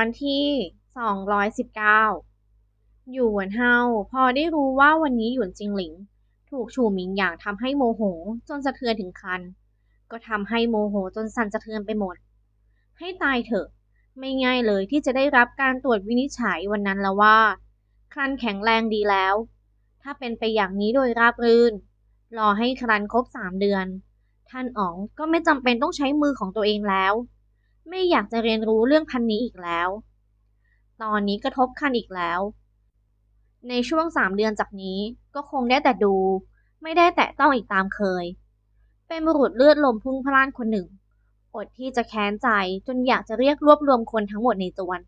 อนที่ 219 หยวนเฮาพอได้รู้ว่าวันนี้หยวนจิงหลิง ถูกฉูหมิงหยางทำให้โมโหจนสะเทือนถึงคัน ก็ทำให้โมโหจนสั่นสะเทือนไปหมด ให้ตายเถอะ ไม่ง่ายเลยที่จะได้รับการตรวจวินิจฉัยวันนั้นแล้วว่าครันแข็งแรงดีแล้ว ถ้าเป็นไปอย่างนี้โดยราบรื่น รอให้ครันครบสามเดือน ท่านอ๋องก็ไม่จำเป็นต้องใช้มือของตัวเองแล้ว ไม่อยากจะเรียนรู้เรื่องพันนี้อีกแล้ว ตอนนี้กระทบคันอีกแล้ว ในช่วงสามเดือนจากนี้ก็คงได้แต่ดู ไม่ได้แตะต้องอีกตามเคย เป็นบุรุษเลือดลมพุ่งพล่านคนหนึ่ง อดที่จะแค้นใจจนอยากจะเรียกรวบรวมคนทั้งหมดในจวน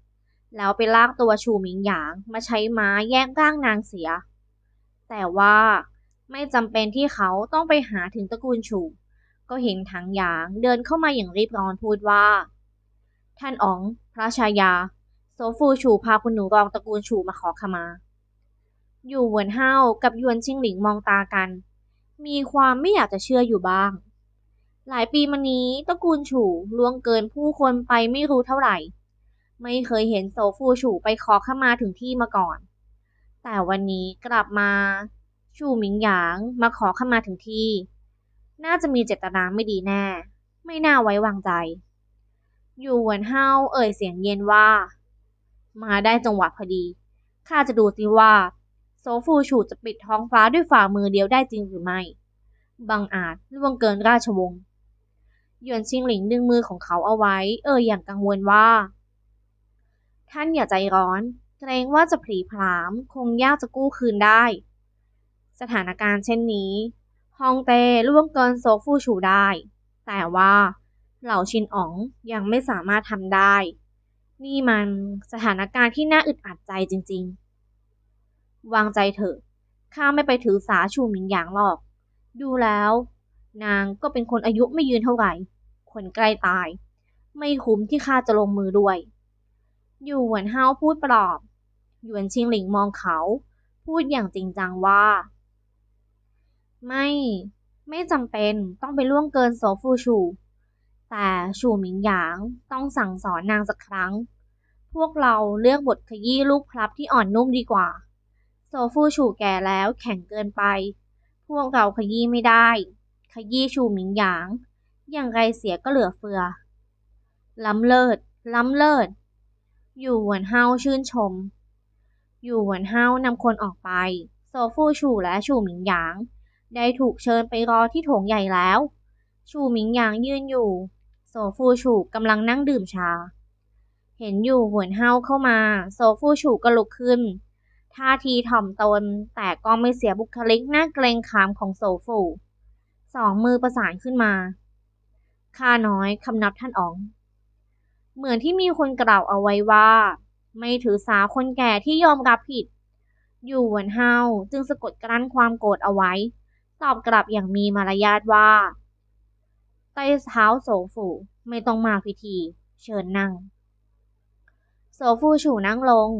แล้วไปลากตัวชูหมิงหยางมาใช้ม้าแย่งร่างนางเสีย แต่ว่าไม่จำเป็นที่เขาต้องไปหาถึงตระกูลชูก็เห็นถังหยางเดินเข้ามาอย่างรีบร้อนพูดว่า ท่านอ๋อง พระชายาโซฟูชูพาคุณหนูรองตระกูลชูมาขอขมา อยู่เหวนเฮากับยวนชิงหลิงมองตากัน มีความไม่อยากจะเชื่ออยู่บ้าง หลายปีมานี้ตระกูลฉูล่วงเกินผู้คนไปไม่รู้เท่าไหร่ ไม่เคยเห็นโซฟูฉูไปขอขมาถึงที่มาก่อน แต่วันนี้กลับมาชูหมิงหยางมาขอขมาถึงที่ น่าจะมีเจตนาไม่ดีแน่ ไม่น่าไว้วางใจ อยู่เหวินเฮาเอ่ยเสียงเย็นว่า มาได้จังหวะพอดี ข้าจะดูสิว่า โซฟูฉูจะปิดท้องฟ้าด้วยฝ่ามือเดียวได้จริงหรือไม่บังอาจล่วงเกินราชวงศ์หยวนชิงหลิงดึงมือของเขาเอาไว้ เอ่ยอย่างกังวลว่า ท่านอย่าใจร้อน เกรงว่าจะผลีผลาม คงยากจะกู้คืนได้ สถานการณ์เช่นนี้ ฮองเต้ล่วงเกินโซฟูฉูได้ แต่ว่า เหล่าชินอ๋องยังไม่สามารถทำได้ นี่มันสถานการณ์ที่น่าอึดอัดใจจริง ๆ วางใจเถอะ ข้าไม่ไปถือสาชูหมิงหยางหรอก ดูแล้ว นางก็เป็นคนอายุไม่ยืนเท่าไหร่ คนใกล้ตาย ไม่คุ้มที่ข้าจะลงมือด้วย อยู่หวนเฮาพูดปลอบ หยวนชิงหลิงมองเขา พูดอย่างจริงจังว่า ไม่ ไม่จำเป็นต้องไปล่วงเกินโซฟูชู แต่ชูหมิงหยางต้องสั่งสอนนางสักครั้ง พวกเราเลือกบทขยี้ลูกพลับที่อ่อนนุ่มดีกว่า โซฟูชูแก่แล้วแข็งเกินไป พวกเราขยี้ไม่ได้ ขยี้ชูหมิงหยาง อย่างไรเสียก็เหลือเฟือ ล้ำเลิศ ล้ำเลิศ อยู่หวนเฮาชื่นชม อยู่หวนเฮานำคนออกไป โซฟูชูและชูหมิงหยาง ได้ถูกเชิญไปรอที่โถงใหญ่แล้ว ชูหมิงหยางยืนอยู่ โซฟูชูกำลังนั่งดื่มชา เห็นอยู่หวนเฮาเข้ามา โซฟูชูก็ลุกขึ้น ท่าทีถ่อมตน แต่ก็ไม่เสียบุคลิกน่าเกรงขามของโซฟู สองมือประสานขึ้นมา ข้าน้อยคำนับท่านอ๋อง เหมือนที่มีคนกล่าวเอาไว้ว่า ไม่ถือสาคนแก่ที่ยอมรับผิด อยู่หวนเฮาจึงสะกดกลั้นความโกรธเอาไว้ ตอบกลับอย่างมีมารยาทว่า ใต้เท้าโซฟูไม่ต้องมาพิธี เชิญนั่งโซฟูฉูนั่งลง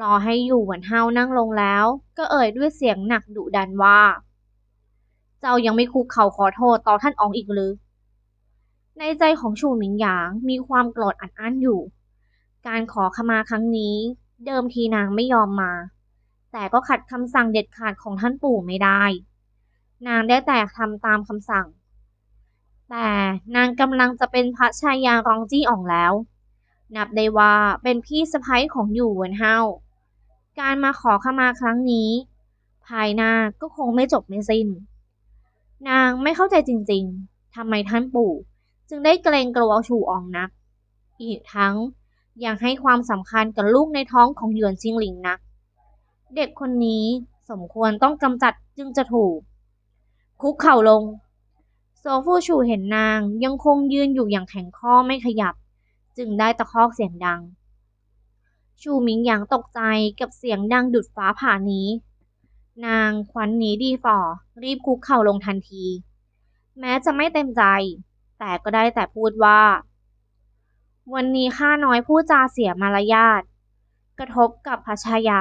รอให้อยู่เหวินเฮานั่งลงแล้ว ก็เอ่ยด้วยเสียงหนักดุดันว่า เจ้ายังไม่คุกเข่าขอโทษต่อท่านอองอีกหรือในใจของชูหมิงหยางมีความโกรธอัดอั้นอยู่ การขอขมาครั้งนี้ เดิมทีนางไม่ยอมมา แต่ก็ขัดคำสั่งเด็ดขาดของท่านปู่ไม่ได้ นางได้แต่ทำตามคำสั่ง แต่นางกำลังจะเป็นพระชายารองจี้อ่องแล้ว นับได้ว่าเป็นพี่สะใภ้ของอยู่เวินเฮาการมาขอขมาครั้งนี้ ภายหน้าก็คงไม่จบไม่สิ้น นางไม่เข้าใจจริงๆทำไมท่านปู่ จึงได้เกรงกลัวชูอองนัก อีกทั้งยังให้ความสำคัญกับลูกในท้องของหยวนชิงหลิงนัก เด็กคนนี้สมควรต้องกำจัดจึงจะถูก คุกเข่าลง โซฟูชูเห็นนางยังคงยืนอยู่อย่างแข็งข้อไม่ขยับ จึงได้ตะคอกเสียงดัง ชูหมิงหยางตกใจกับเสียงดังดุดฟ้าผ่านี้ นางควันหนีดีฝ่อ รีบคุกเข่าลงทันที แม้จะไม่เต็มใจ แต่ก็ได้แต่พูดว่า วันนี้ข้าน้อยพูดจาเสียมารยาทกระทบกับพระชายา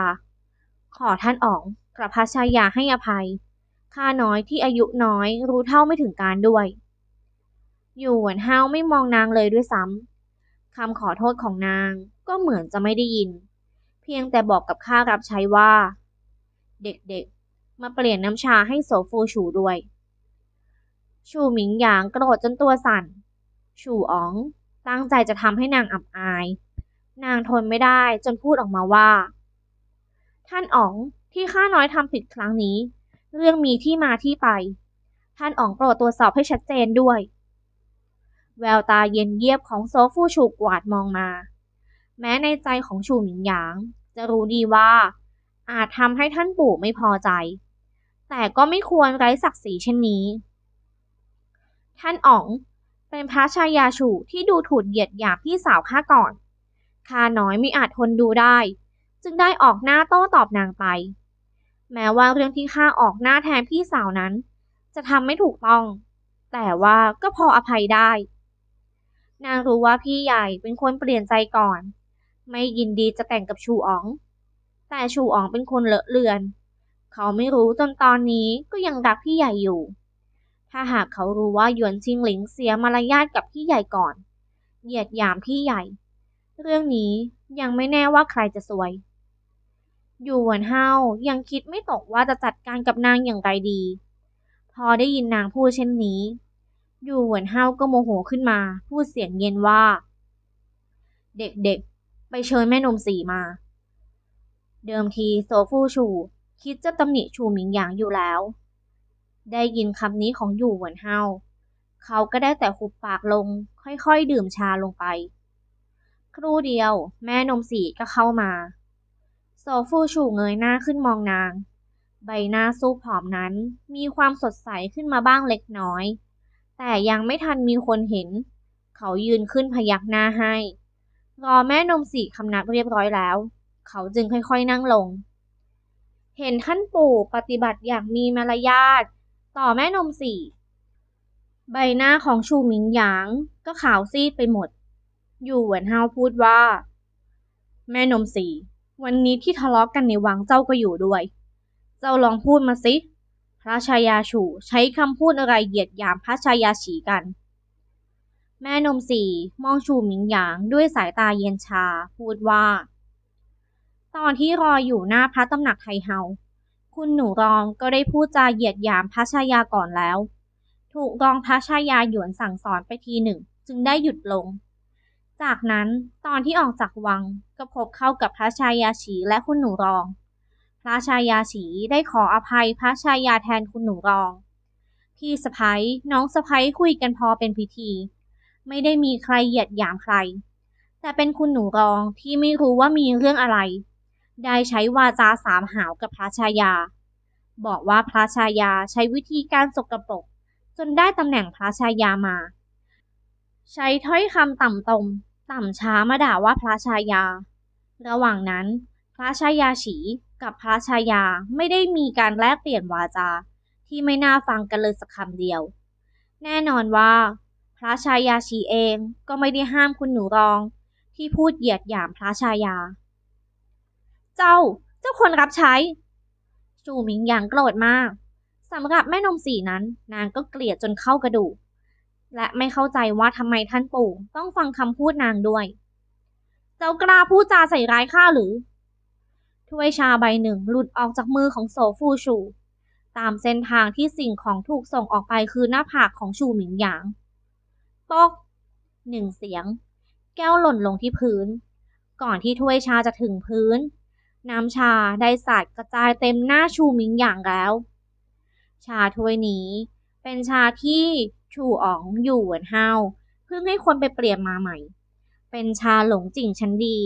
ขอท่านอ๋องกับพระชายาให้อภัย ข้าน้อยที่อายุน้อยรู้เท่าไม่ถึงการด้วย อยู่เหวินเฮาไม่มองนางเลยด้วยซ้ำคำขอโทษของนางก็เหมือนจะไม่ได้ยิน เพียงแต่บอกกับข้ารับใช้ว่า เด็กๆ มาเปลี่ยนน้ำชาให้โซฟูชูด้วย ชูหมิงหยางโกรธจนตัวสั่น ชูอ๋องตั้งใจจะทำให้นางอับอาย นางทนไม่ได้จนพูดออกมาว่า ท่านอ๋องที่ข้าน้อยทำผิดครั้งนี้ เรื่องมีที่มาที่ไป ท่านอ๋องโปรดตรวจสอบให้ชัดเจนด้วย แววตาเย็นเยียบของโซฟูชูกวาดมองมา แม้ในใจของชูหมิงหยาง จะรู้ดีว่า อาจทำให้ท่านปู่ไม่พอใจ แต่ก็ไม่ควรไร้ศักดิ์ศรีเช่นนี้ ท่านอ๋องเป็นพระชายาชูที่ดูถูกเหยียดหยามพี่สาวข้าก่อนข้าน้อยไม่อาจทนดูได้ จึงได้ออกหน้าโต้ตอบนางไป แม้ว่าเรื่องที่ข้าออกหน้าแทนพี่สาวนั้น จะทำไม่ถูกต้อง แต่ว่าก็พออภัยได้ นางรู้ว่าพี่ใหญ่เป็นคนเปลี่ยนใจก่อน ไม่ยินดีจะแต่งกับชูอ๋อง แต่ชูอ๋องเป็นคนเลอะเลือน เขาไม่รู้จนตอนนี้ก็ยังรักพี่ใหญ่อยู่ ถ้าหากเขารู้ว่าหยวนชิงหลิงเสียมารยาทกับพี่ใหญ่ก่อน เหยียดหยามพี่ใหญ่ เรื่องนี้ยังไม่แน่ว่าใครจะซวย อยู่หวนเฮายังคิดไม่ตกว่าจะจัดการกับนางอย่างไรดี พอได้ยินนางพูดเช่นนี้ อยู่หวนเฮาก็โมโหขึ้นมา พูดเสียงเย็นว่า เด็กๆ ไปเชิญแม่นมสีมา เดิมทีโซฟูชู คิดจะตำหนิชูหมิงหยางอยู่แล้ว ได้ยินคำนี้ของอยู่หวนเฮาเขาก็ได้แต่หุบปากลง ค่อยๆ ดื่มชาลงไป ครู่เดียว แม่นมสีก็เข้ามา โซฟูชูเงยหน้าขึ้นมองนาง ใบหน้าสู้ผอมนั้นมีความสดใสขึ้นมาบ้างเล็กน้อย แต่ยังไม่ทันมีคนเห็น เขายืนขึ้นพยักหน้าให้ รอแม่นมสีคำนับเรียบร้อยแล้ว เขาจึงค่อยๆนั่งลง เห็นท่านปู่ปฏิบัติอย่างมีมารยาทต่อแม่นมสีใบหน้าของชูหมิงหยางก็ขาวซีดไปหมด อยู่เหวินเฮาพูดว่า แม่นมสี วันนี้ที่ทะเลาะกกันในวังเจ้าก็อยู่ด้วย เจ้าลองพูดมาสิ พระชายาชูใช้คำพูดอะไรเหยียดหยามพระชายาฉีกัน แม่นมสีมองชูหมิงหยางด้วยสายตาเย็นชา พูดว่า ตอนที่รออยู่หน้าพระตำหนักไทเฮา คุณหนูรองก็ได้พูดจาเหยียดหยามพระชายาก่อนแล้ว ถูกรองพระชายาหยวนสั่งสอนไปทีหนึ่ง จึงได้หยุดลง จากนั้นตอนที่ออกจากวังก็พบเข้ากับพระชายาฉีและคุณหนูรอง พระชายาฉีได้ขออภัยพระชายาแทนคุณหนูรอง พี่สะพ้ยน้องสะพ้ยคุยกันพอเป็นพิธี ไม่ได้มีใครเหยียดหยามใคร แต่เป็นคุณหนูรองที่ไม่รู้ว่ามีเรื่องอะไร ได้ใช้วาจาสามหาวกับพระชายา บอกว่าพระชายาใช้วิธีการสกปรกจนได้ตำแหน่งพระชายามา ใช้ถ้อยคำต่ำตม ต่ำช้ามาด่าว่าพระชายา ระหว่างนั้น พระชายาฉีกับพระชายาไม่ได้มีการแลกเปลี่ยนวาจา ที่ไม่น่าฟังกันเลยสักคำเดียว แน่นอนว่า พระชายาฉีเองก็ไม่ได้ห้ามคุณหนูรอง ที่พูดเหยียดหยามพระชายา เจ้า เจ้าคนรับใช้ จูหมิงหยางโกรธมากสำหรับแม่นมสีนั้นนางก็เกลียดจนเข้ากระดูก และไม่เข้าใจว่าทำไมท่านปู่ต้องฟังคำพูดนางด้วย เจ้ากล้าพูดจาใส่ร้ายข้าหรือ ถ้วยชาใบหนึ่งหลุดออกจากมือของโซฟูชู ตามเส้นทางที่สิ่งของถูกส่งออกไปคือหน้าผากของชูหมิงหยางปอกหนึ่งเสียง แก้วหล่นลงที่พื้น ก่อนที่ถ้วยชาจะถึงพื้น น้ำชาได้สาดกระจายเต็มหน้าชูหมิงหยางแล้ว ชาถ้วยนี้เป็นชาที่ ชูอ๋องอยู่เหวินเฮาเพิ่งให้คนไปเปลี่ยนมาใหม่ เป็นชาหลงจิ่งชั้นดี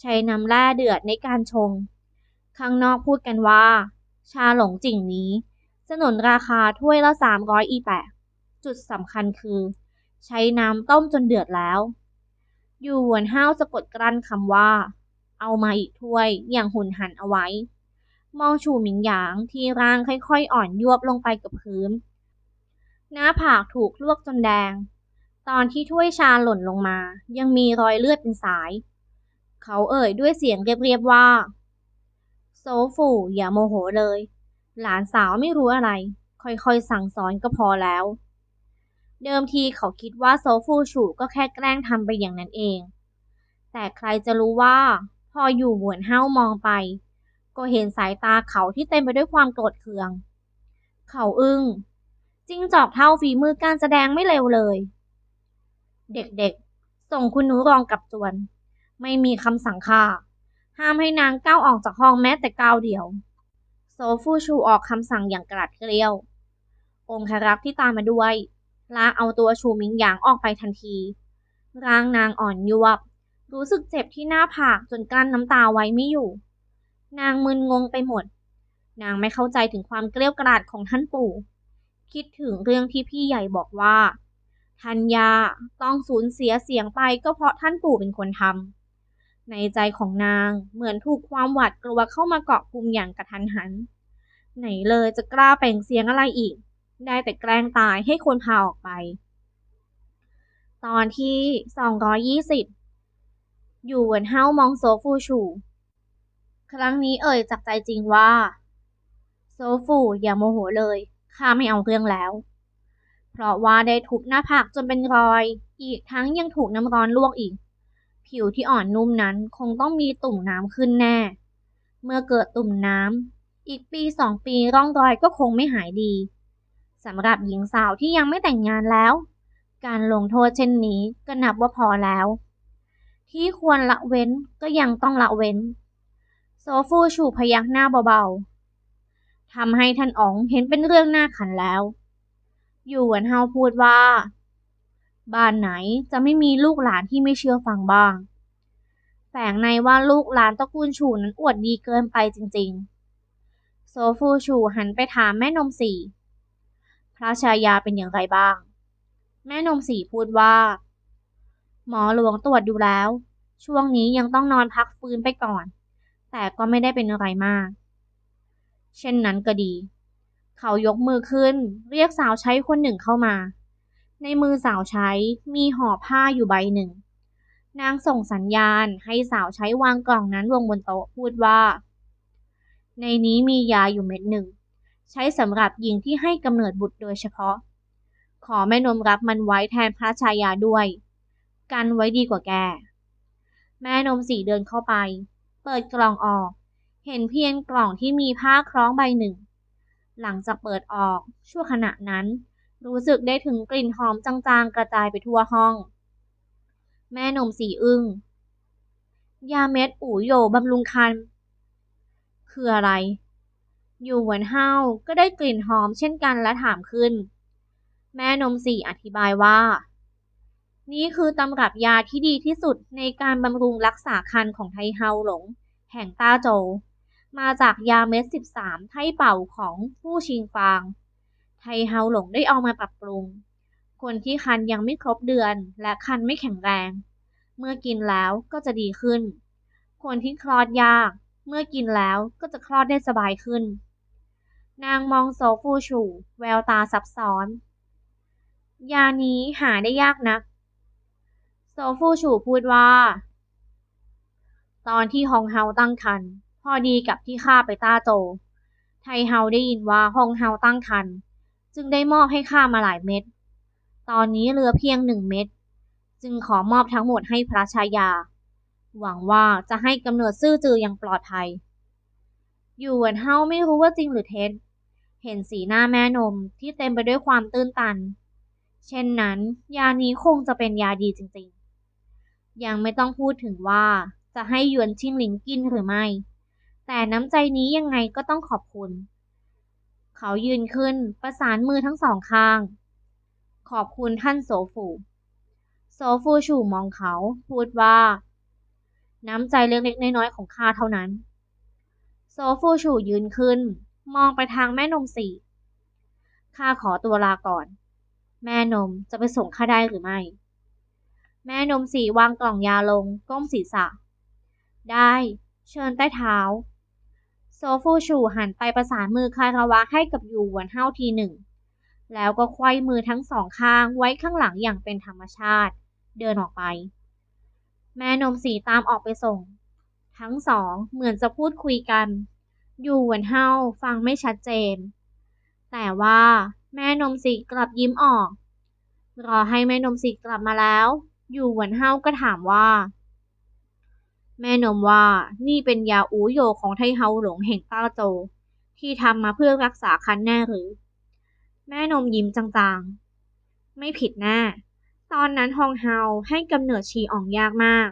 ใช้น้ำแร่เดือดในการชง ข้างนอกพูดกันว่า ชาหลงจิ่งนี้สนนราคาถ้วยละ300อีแปะ จุดสำคัญคือ ใช้น้ำต้มจนเดือดแล้ว อยู่หวนห้าวสะกดกลั้นคำว่า เอามาอีกถ้วยอย่างหุนหันเอาไว้ มองชูหมิงหยางที่ร่างค่อยๆ อ่อนยวบลงไปกับพื้น หน้าผากถูกลวกจนแดง ตอนที่ถ้วยชาหล่นลงมา ยังมีรอยเลือดเป็นสาย เขาเอ่ยด้วยเสียงเรียบๆว่า โซฟูอย่าโมโหเลย หลานสาวไม่รู้อะไร ค่อยๆสั่งสอนก็พอแล้ว เดิมทีเขาคิดว่าโซฟูชูก็แค่แกล้งทำไปอย่างนั้นเอง แต่ใครจะรู้ว่า พออยู่หวนเฮ้ามองไป ก็เห็นสายตาเขาที่เต็มไปด้วยความโกรธเคือง เขาอึ้ง จิ้งจอกเท่าฝีมือการแสดงไม่เร็วเลย เด็กๆ ส่งคุณหนูรองกับจวน ไม่มีคำสั่งค่า ห้ามให้นางก้าวออกจากห้องแม้แต่ก้าวเดียว โซฟูชูออกคำสั่งอย่างกระดเกลียว องครักษ์ที่ตามมาด้วยลากเอาตัวชูมิงหยางออกไปทันที ร่างนางอ่อนยวบ รู้สึกเจ็บที่หน้าผากจนกลั้นน้ำตาไว้ไม่อยู่ นางมึนงงไปหมด นางไม่เข้าใจถึงความเกลี้ยกล่อมของท่านปู่ คิดถึงเรื่องที่พี่ใหญ่บอกว่าธัญญาต้องสูญเสียเสียงไปก็เพราะท่านปู่เป็นคนทำในใจของนางเหมือนถูกความหวาดกลัวเข้ามาเกาะกลุ่มอย่างกระทันหัน ไหนเลยจะกล้าเปล่งเสียงอะไรอีก ได้แต่แกล้งตายให้คนพาออกไป ตอนที่ 220 อยู่เหวินเฮามองโซฟูชู ครั้งนี้เอ่ยจากใจจริงว่า โซฟูอย่าโมโหเลย ข้าไม่เอาเรื่องแล้ว เพราะว่าได้ทุบหน้าผากจนเป็นรอย อีกทั้งยังถูกน้ำร้อนลวกอีก ผิวที่อ่อนนุ่มนั้นคงต้องมีตุ่มน้ำขึ้นแน่ เมื่อเกิดตุ่มน้ำอีกปีสองปีร่องรอยก็คงไม่หายดีสำหรับหญิงสาวที่ยังไม่แต่งงานแล้ว การลงโทษเช่นนี้ก็นับว่าพอแล้ว ที่ควรละเว้นก็ยังต้องละเว้น โซฟูชูพยักหน้าเบาๆ ทำให้ท่านอ๋องเห็นเป็นเรื่องน่าขันแล้ว อยู่หวนเฮาพูดว่า บ้านไหนจะไม่มีลูกหลานที่ไม่เชื่อฟังบ้าง แฝงในว่าลูกหลานตระกูลชูนั้นอวดดีเกินไปจริงๆ โซฟูชูหันไปถามแม่นมสีพระชายาเป็นอย่างไรบ้าง แม่นมสีพูดว่า หมอหลวงตรวจดูแล้ว ช่วงนี้ยังต้องนอนพักฟื้นไปก่อน แต่ก็ไม่ได้เป็นอะไรมาก เช่นนั้นก็ดี เขายกมือขึ้น เรียกสาวใช้คนหนึ่งเข้ามา ในมือสาวใช้มีห่อผ้าอยู่ใบหนึ่ง นางส่งสัญญาณให้สาวใช้วางกล่องนั้นลงบนโต๊ะพูดว่า ในนี้มียาอยู่เม็ดหนึ่ง ใช้สำหรับหญิงที่ให้กำเนิดบุตรโดยเฉพาะ ขอแม่นมรับมันไว้แทนพระชายาด้วย กันไว้ดีกว่าแกแม่นมสีเดินเข้าไป เปิดกล่องออก เห็นเพียงกล่องที่มีผ้าคล้องใบหนึ่ง หลังจากเปิดออกชั่วขณะนั้น รู้สึกได้ถึงกลิ่นหอมจางๆ กระจายไปทั่วห้อง แม่นมสีอึง้งยาเม็ดอู่โยบำรุงคัน คืออะไร อยู่เหมือนเฮาก็ได้กลิ่นหอมเช่นกันและถามขึ้น แม่นมสีอธิบายว่า นี่คือตำรับยาที่ดีที่สุดในการบำรุงรักษาคันของไทเฮาหลง แห่งต้าโจ มาจากยาเม็ด 13 ไทเป่าของผู้ชิงฟาง ไทเฮาหลงได้เอามาปรับปรุง คนที่คันยังไม่ครบเดือนและคันไม่แข็งแรง เมื่อกินแล้วก็จะดีขึ้น คนที่คลอดยาก เมื่อกินแล้วก็จะคลอดได้สบายขึ้น นางมองโซฟูชูแววตาซับซ้อน ยานี้หาได้ยากนักโซฟูชูพูดว่า ตอนที่ฮองเฮาตั้งคัน พอดีกับที่ข้าไปต้าโจ ไทเฮาได้ยินว่าฮองเฮาตั้งคัน จึงได้มอบให้ข้ามาหลายเม็ด ตอนนี้เหลือเพียงหนึ่งเม็ด จึงขอมอบทั้งหมดให้พระชายา หวังว่าจะให้กำเนิดซื่อจืออย่างปลอดภัย อยู่เหวนเฮาไม่รู้ว่าจริงหรือเท็จ เห็นสีหน้าแม่นมที่เต็มไปด้วยความตื้นตัน เช่นนั้น ยานี้คงจะเป็นยาดีจริงๆ ยังไม่ต้องพูดถึงว่าจะให้ยวนชิงหลิงกินหรือไม่ แต่น้ำใจนี้ยังไงก็ต้องขอบคุณ เขายืนขึ้นประสานมือทั้งสองข้าง ขอบคุณท่านโซฟูโซฟูชูมองเขาพูดว่า น้ำใจเล็กๆน้อยๆของข้าเท่านั้น โซฟูชูยืนขึ้น มองไปทางแม่นมสีข้าขอตัวลาก่อน แม่นมจะไปส่งข้าได้หรือไม่ แม่นมสีวางกล่องยาลงก้มศีรษะ ได้ เชิญใต้เท้า โซฟูชูหันไปประสานมือคาราวะให้กับยูหวนเฮาทีหนึ่ง แล้วก็ควยมือทั้งสองข้างไว้ข้างหลังอย่างเป็นธรรมชาติ เดินออกไป แม่นมสีตามออกไปส่ง ทั้งสองเหมือนจะพูดคุยกันอยู่หวนเฮาฟังไม่ชัดเจน แต่ว่าแม่นมสีกลับยิ้มออก รอให้แม่นมสีกลับมาแล้วอยู่หวนเฮาก็ถามว่า แม่นมว่านี่เป็นยาอูโยของไทเฮาหลงแห่งต้าโจ ที่ทำมาเพื่อรักษาคันแน่หรือ แม่นมยิ้มจางๆ ไม่ผิดแน่ตอนนั้นฮองเฮาให้กำเนิดชีอ่องยากมาก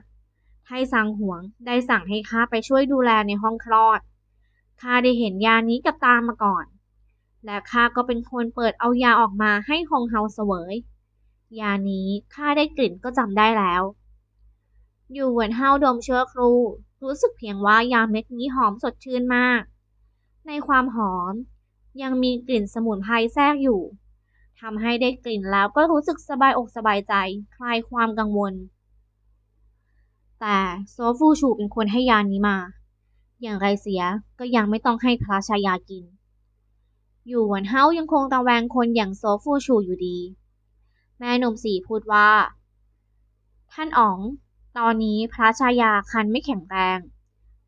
ไทซังหวงได้สั่งให้ข้าไปช่วยดูแลในห้องคลอดข้าได้เห็นยานี้กับตามาก่อน และข้าก็เป็นคนเปิดเอายาออกมาให้ฮองเฮาเสวย ยานี้ข้าได้กลิ่นก็จำได้แล้ว อยู่เหมือนเฮาดมเชื้อครู รู้สึกเพียงว่ายาเม็ดนี้หอมสดชื่นมาก ในความหอม ยังมีกลิ่นสมุนไพรแทรกอยู่ทำให้ได้กลิ่นแล้วก็รู้สึกสบายอกสบายใจ คลายความกังวล แต่โซฟูชูเป็นคนให้ยานี้มา อย่างไรเสียก็ยังไม่ต้องให้พระชายากิน อยู่หวนเฮายังคงตะแวงคนอย่างโซฟูชูอยู่ดี แม่นมสีพูดว่า ท่านอ๋อง ตอนนี้พระชายาคันไม่แข็งแรง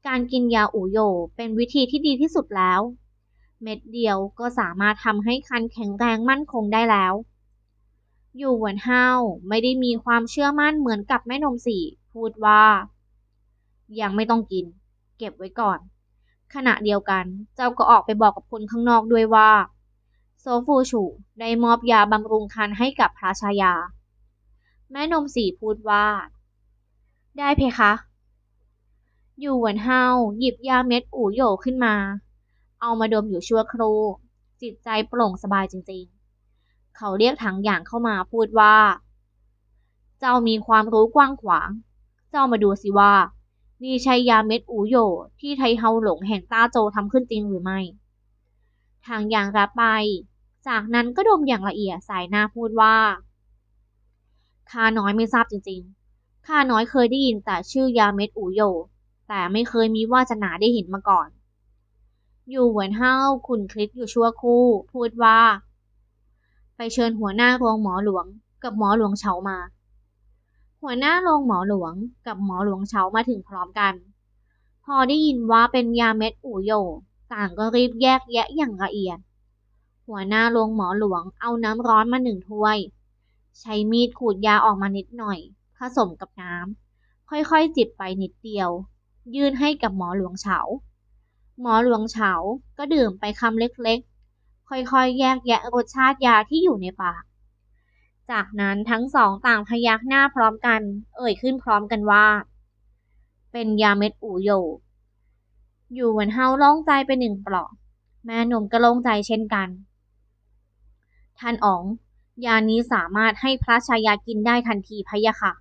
การกินยาอูโยเป็นวิธีที่ดีที่สุดแล้ว เม็ดเดียวก็สามารถทำให้คันแข็งแรงมั่นคงได้แล้ว อยู่หวนเฮาไม่ได้มีความเชื่อมั่นเหมือนกับแม่นมสีพูดว่า ยังไม่ต้องกิน เก็บไว้ก่อน ขณะเดียวกันเจ้าก็ออกไปบอกกับคนข้างนอกด้วยว่าโซฟูชูได้มอบยาบำรุงคันให้กับพระชายา แม่นมสีพูดว่า ได้เพคะ อยู่หวนเฮาหยิบยาเม็ดอู่โหยขึ้นมา เอามาดมอยู่ชั่วครู่ จิตใจโปร่งสบายจริงๆ เขาเรียกถังอย่างเข้ามาพูดว่า เจ้ามีความรู้กว้างขวาง เจ้ามาดูสิว่า นี่ใช่ยาเม็ดอูโยที่ไทเฮาหลงแห่งต้าโจทำขึ้นจริงหรือไม่ทางอย่างรับไป จากนั้นก็ดมอย่างละเอียดสายหน้าพูดว่าข้าน้อยไม่ทราบจริงๆ ข้าน้อยเคยได้ยินแต่ชื่อยาเม็ดอูโย แต่ไม่เคยมีวาสนาได้เห็นมาก่อน อยู่เหมือนเฮาขุนคลิกอยู่ชั่วคู่ พูดว่า ไปเชิญหัวหน้าโรงหมอหลวง กับหมอหลวงเฉามา หัวหน้าโรงหมอหลวง กับหมอหลวงเฉามาถึงพร้อมกัน พอได้ยินว่าเป็นยาเม็ดอูโย ต่างก็รีบแยกแยะอย่างละเอียด หัวหน้าโรงหมอหลวงเอาน้ำร้อนมาหนึ่งถ้วย ใช้มีดขูดยาออกมานิดหน่อย ผสมกับน้ำค่อยๆจิบไปนิดเดียว ยื่นให้กับหมอหลวงเฉา หมอหลวงเฉาก็ดื่มไปคำเล็กๆ ค่อยๆ แยกแยะรสชาติยาที่อยู่ในปาก จากนั้นทั้งสองต่างพยักหน้าพร้อมกัน เอ่ยขึ้นพร้อมกันว่า เป็นยาเม็ดอูโยอยู่เหมือนเฮาโล่งใจไปหนึ่งเปลอกแม่หนุ่มก็โล่งใจเช่นกัน ท่านอ๋อง ยานี้สามารถให้พระชายากินได้ทันทีพะยะค่ะ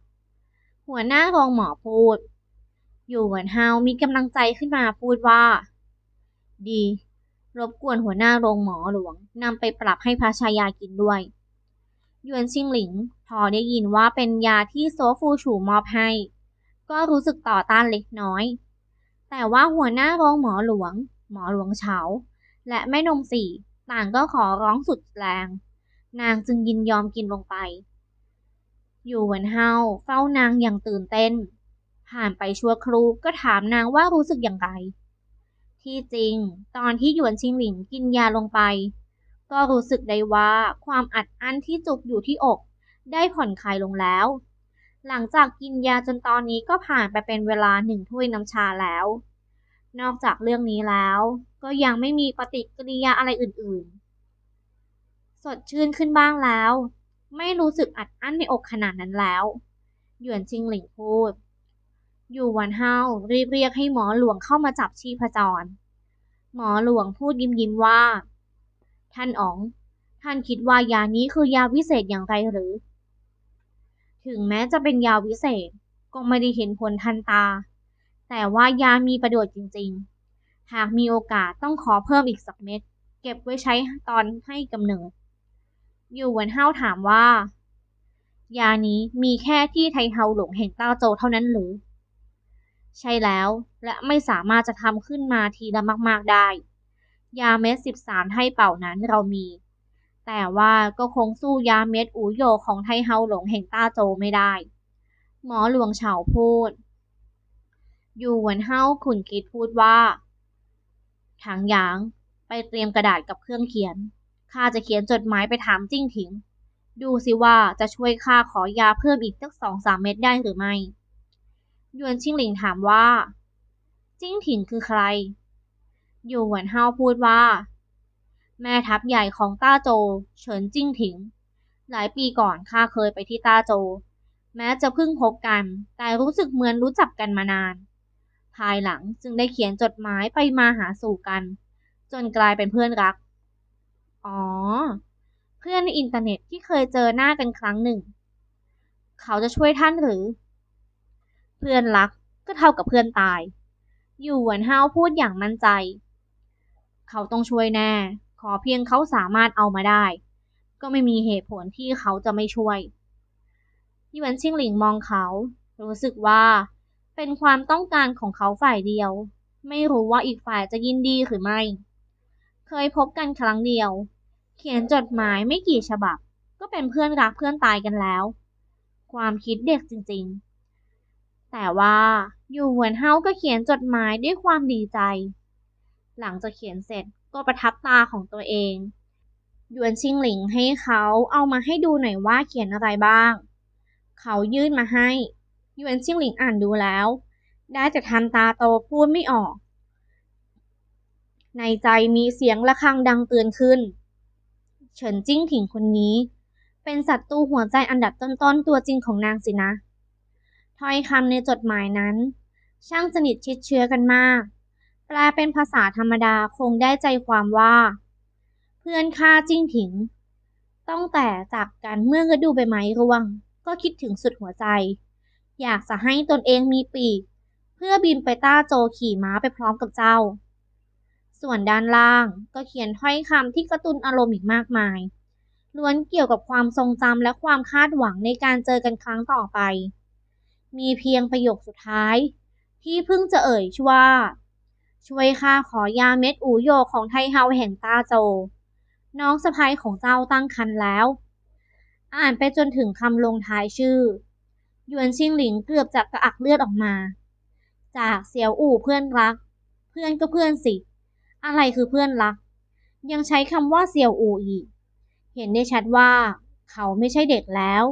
หัวหน้าโรงหมอพูด อยู่เหมือนเฮามีกำลังใจขึ้นมาพูดว่า ดี รบกวนหัวหน้าโรงหมอหลวงนำไปปรับให้พระชายากินด้วย ยวนชิงหลิงพอได้ยินว่าเป็นยาที่โซฟูฉูมอบให้ ก็รู้สึกต่อต้านเล็กน้อย แต่ว่าหัวหน้าโรงหมอหลวง หมอหลวงเฉา และแม่นมสี่ต่างก็ขอร้องสุดแรง นางจึงยินยอมกินลงไป ยู่เหมือนเฮาเฝ้านางอย่างตื่นเต้น ผ่านไปชั่วครู่ก็ถามนางว่ารู้สึกอย่างไร ที่จริง ตอนที่หยวนชิงหลิงกินยาลงไป ก็รู้สึกได้ว่าความอัดอั้นที่จุกอยู่ที่อก ได้ผ่อนคลายลงแล้ว หลังจากกินยาจนตอนนี้ก็ผ่านไปเป็นเวลาหนึ่งถ้วยน้ำชาแล้ว นอกจากเรื่องนี้แล้ว ก็ยังไม่มีปฏิกิริยาอะไรอื่นๆ สดชื่นขึ้นบ้างแล้ว ไม่รู้สึกอัดอั้นในอกขนาดนั้นแล้ว หยวนชิงหลิงพูด อยู่วันเฮารีบเรียกให้หมอหลวงเข้ามาจับชีพจร หมอหลวงพูดยิ้มยิ้มว่า ท่านอ๋อง ท่านคิดว่ายานี้คือยาวิเศษอย่างไรหรือ ถึงแม้จะเป็นยาวิเศษก็ไม่ได้เห็นผลทันตา แต่ว่ายามีประโยชน์จริงๆ หากมีโอกาสต้องขอเพิ่มอีกสักเม็ด เก็บไว้ใช้ตอนให้กำเนิด อยู่หวันเฮาถามว่า ยานี้มีแค่ที่ไทเฮาหลงแห่งต้าโจเท่านั้นหรือ ใช่แล้ว และไม่สามารถจะทำขึ้นมาทีละมาก ๆได้ ยาเม็ดสิบสามไทเป่านั้นเรามี แต่ว่าก็คงสู้ยาเม็ดอูโยของไทเฮาหลงแห่งต้าโจไม่ได้ หมอหลวงเฉาพูด อยู่หวนเฮาขุนคิดพูดว่าถังหยางไปเตรียมกระดาษกับเครื่องเขียน ข้าจะเขียนจดหมายไปถามจิ้งถิง ดูสิว่าจะช่วยข้าขอยาเพิ่มอีกสักสองสามเม็ดได้หรือไม่ หยวนชิงหลิงถามว่า จิ้งถิงคือใคร อยู่หวนเฮาพูดว่า แม่ทัพใหญ่ของต้าโจ เฉินจิ้งถิง หลายปีก่อนข้าเคยไปที่ต้าโจ แม้จะเพิ่งพบกัน แต่รู้สึกเหมือนรู้จักกันมานาน ภายหลังจึงได้เขียนจดหมายไปมาหาสู่กัน จนกลายเป็นเพื่อนรัก อ๋อ เพื่อนในอินเทอร์เน็ตที่เคยเจอหน้ากันครั้งหนึ่ง เขาจะช่วยท่านหรือ เพื่อนรักก็เท่ากับเพื่อนตาย อยู่หวนเฮาวพูดอย่างมั่นใจ เขาต้องช่วยแน่ ขอเพียงเขาสามารถเอามาได้ ก็ไม่มีเหตุผลที่เขาจะไม่ช่วยยี่หยวนชิงหลิงมองเขา รู้สึกว่า เป็นความต้องการของเขาฝ่ายเดียว ไม่รู้ว่าอีกฝ่ายจะยินดีหรือไม่ เคยพบกันครั้งเดียว เขียนจดหมายไม่กี่ฉบับ ก็เป็นเพื่อนรักเพื่อนตายกันแล้ว ความคิดเด็กจริงๆ แต่ว่าอยู่หวนเฮาก็เขียนจดหมายด้วยความดีใจ หลังจากเขียนเสร็จก็ประทับตาของตัวเองหยวนชิงหลิงให้เขาเอามาให้ดูหน่อยว่าเขียนอะไรบ้าง เขายื่นมาให้หยวนชิงหลิงอ่านดูแล้ว ได้แต่ทำตาโตพูดไม่ออก ในใจมีเสียงะระฆังดังเตือนขึ้น เฉินจิ้งถิงคนนี้ เป็นศัตรูหัวใจอันดับต้นๆตัวจริงของนางสินะ ถ้อยคำในจดหมายนั้น ช่างสนิทชิดเชื้อกันมาก แปลเป็นภาษาธรรมดาคงได้ใจความว่า เพื่อนข้าจิ้งถิงต้องแต่จากกันเมื่อฤดูใบไม้ร่วง ก็คิดถึงสุดหัวใจ อยากจะให้ตนเองมีปีก เพื่อบินไปต้าโจขี่ม้าไปพร้อมกับเจ้า ส่วนด้านล่างก็เขียนถ้อยคำที่กระตุ้นอารมณ์อีกมากมาย ล้วนเกี่ยวกับความทรงจำและความคาดหวังในการเจอกันครั้งต่อไป มีเพียงประโยคสุดท้าย ที่เพิ่งจะเอ่ยว่า ช่วยข้าขอยาเม็ดอูโยของไทเฮาแห่งตาโจ น้องสะพ้ยของเจ้าตั้งครรภ์แล้ว อ่านไปจนถึงคำลงท้ายชื่อยวนชิงหลิงเกือบจะกระอักเลือดออกมา จากเสียวอู่เพื่อนรัก เพื่อนก็เพื่อนสิ อะไรคือเพื่อนรัก ยังใช้คำว่าเซียวอูอีก เห็นได้ชัดว่า เขาไม่ใช่เด็กแล้ว